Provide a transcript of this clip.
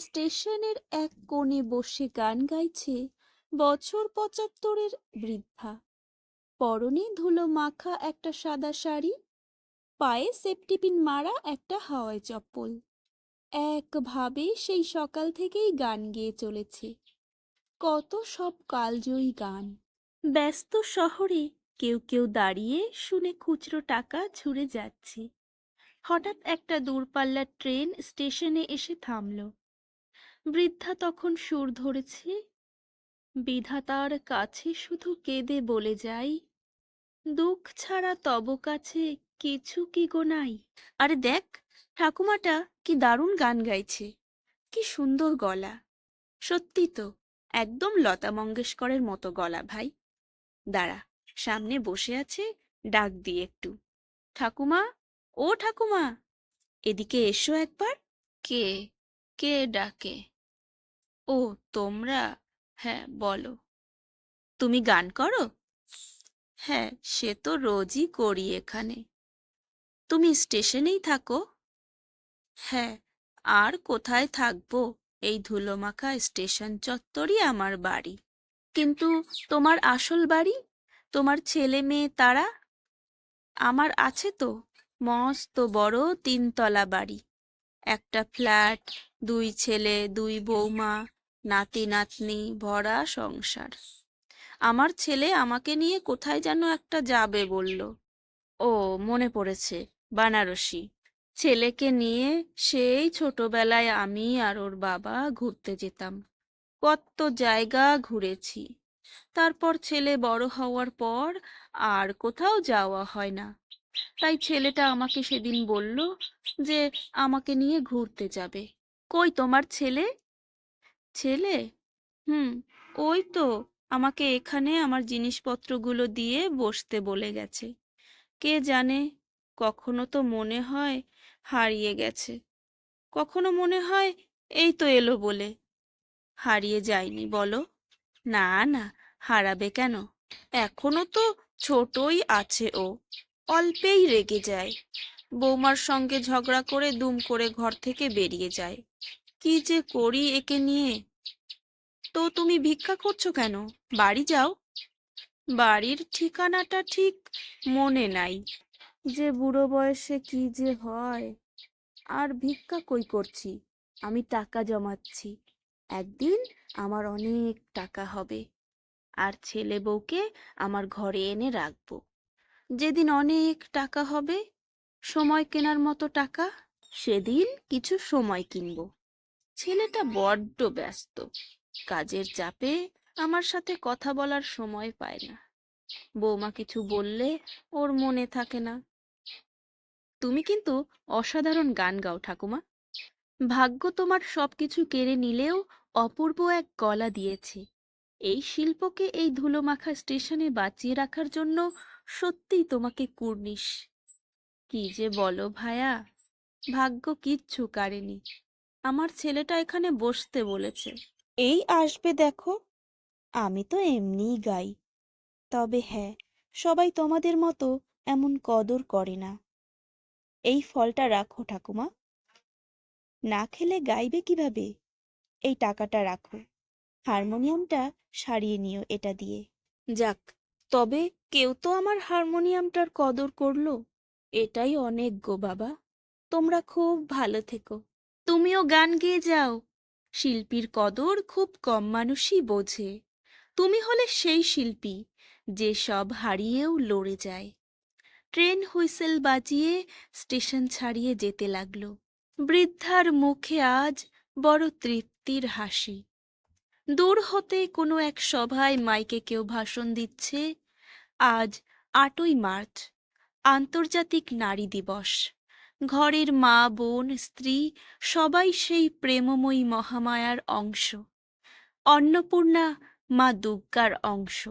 স্টেশনের এক কোণে বসে গান গাইছে বছর পঁচাত্তরের বৃদ্ধা। পরনে ধুলো মাখা একটা সাদা শাড়ি, পায়ে সেফটিপিন মারা একটা হাওয়াই চপ্পল। একভাবে সেই সকাল থেকেই গান গেয়ে চলেছে। কত সব কালজয়ী গান। ব্যস্ত শহরে কেউ কেউ দাঁড়িয়ে শুনে খুচরো টাকা ছুঁড়ে যাচ্ছে। হঠাৎ একটা দূরপাল্লার ট্রেন স্টেশনে এসে থামল। বৃদ্ধা তখন সুর ধরেছে বিধাতার কাছে শুধু কেঁদে বলে যাই দুঃখ ছাড়া তব কাছে কিছু কি গো নাই। আরে দেখ ঠাকুমাটা কি দারুণ গান গাইছে কি সুন্দর গলা। সত্যি তো একদম লতা মঙ্গেশকরের মতো গলা ভাই। দাঁড়া সামনে বসে আছে ডাক দিয়ে একটু। ঠাকুমা ও ঠাকুমা এদিকে এসো একবার। কে কে ডাকে? ও তোমরা? হ্যাঁ বলো। তুমি গান করো? হ্যাঁ সে তো রোজই করি এখানে। তুমি স্টেশনেই থাকো? হ্যাঁ আর কোথায় থাকব? এই ধুলোমাখা স্টেশন চত্বরই আমার বাড়ি। কিন্তু তোমার আসল বাড়ি? তোমার ছেলে মেয়ে তারা? আমার আছে তো, মস্ত বড় তিনতলা বাড়ি। একটা ফ্ল্যাট, দুই ছেলে, দুই বৌমা নাতি, নাতনি, ভরা সংসার। আমার ছেলে আমাকে নিয়ে কোথায় যেন একটা যাবে বলল। ও, মনে পড়েছে, বানারসি। ছেলেকে নিয়ে সেই ছোটবেলায় আমি আর ওর বাবা ঘুরতে যেতাম। কত জায়গা ঘুরেছি। তারপর ছেলে বড় হওয়ার পর আর কোথাও যাওয়া হয় না। তাই ছেলেটা আমাকে সেদিন বলল যে, আমাকে নিয়ে ঘুরতে যাবে। কই তোমার ছেলে? ছেলে? হুম, ওই তো আমাকে এখানে আমার জিনিসপত্রগুলো দিয়ে বসতে বলে গেছে। কে জানে কখনো তো মনে হয় হারিয়ে গেছে। কখনো মনে হয় এই তো এলো বলে। হারিয়ে যায়নি বলো। না না, হারাবে কেন? এখনও তো ছোটই আছে ও। অল্পেই রেগে যায়। বৌমার সঙ্গে ঝগড়া করে দুম করে ঘর থেকে বেরিয়ে যায়। কি যে করি একে নিয়ে? তো তুমি ভিক্ষা করছ কেন? বাড়ি যাও। বাড়ির ঠিকানাটা ঠিক মনে নাই। যে বুড়ো বয়সে কি যে হয়? আর ভিক্ষা কই করছি? আমি টাকা জমাচ্ছি। একদিন আমার অনেক টাকা হবে। আর ছেলে বউকে আমার ঘরে এনে রাখব। যেদিন অনেক টাকা হবে, সময় কেনার মতো টাকা, সেদিন কিছু সময় কিনবো। ছেলেটা বড্ড ব্যস্ত। কাজের চাপে আমার সাথে কথা বলার সময় পায় না। বৌমা কিছু বললে ওর মনে থাকে না। তুমি কিন্তু অসাধারণ গান গাও, ঠাকুমা। ভাগ্য তোমার সবকিছু কেড়ে নিলেও অপূর্ব এক গলা দিয়েছে। এই শিল্পকে এই ধুলোমাখা স্টেশনে বাঁচিয়ে রাখার জন্য সত্যিই তোমাকে কুর্নিশ। কি যে বলো ভায়া, ভাগ্য কিচ্ছু কারেনি আমার ছেলেটা এখানে বসতে বলেছে। এই আসবে দেখো। আমি তো এমনিই গাই। তবে হ্যাঁ সবাই তোমাদের মতো এমন কদর করে না। এই ফলটা রাখো ঠাকুমা। না খেলে গাইবে কীভাবে? এই টাকাটা রাখো। হারমোনিয়ামটা সারিয়ে নিও এটা দিয়ে। যাক, তবে কেউ তো আমার হারমোনিয়ামটার কদর করল। এটাই অনেক গো বাবা। তোমরা খুব ভালো থেকো। তুমিও গান গেয়ে যাও। শিল্পীর কদর খুব কম মানুষই বোঝে। তুমি হলে সেই শিল্পী, যে সব হারিয়েও লড়ে যায়। ট্রেন হুইসেল বাজিয়ে স্টেশন ছাড়িয়ে যেতে লাগল। বৃদ্ধার মুখে আজ বড় তৃপ্তির হাসি। দূর হতে কোনো এক সভায় মাইকে কেউ ভাষণ দিচ্ছে, আজ আটই মার্চ, আন্তর্জাতিক নারী দিবস। ঘরের মা বোন স্ত্রী সবাই সেই প্রেমময়ী মহামায়ার অংশ। অন্নপূর্ণা মা দুগ্গার অংশ।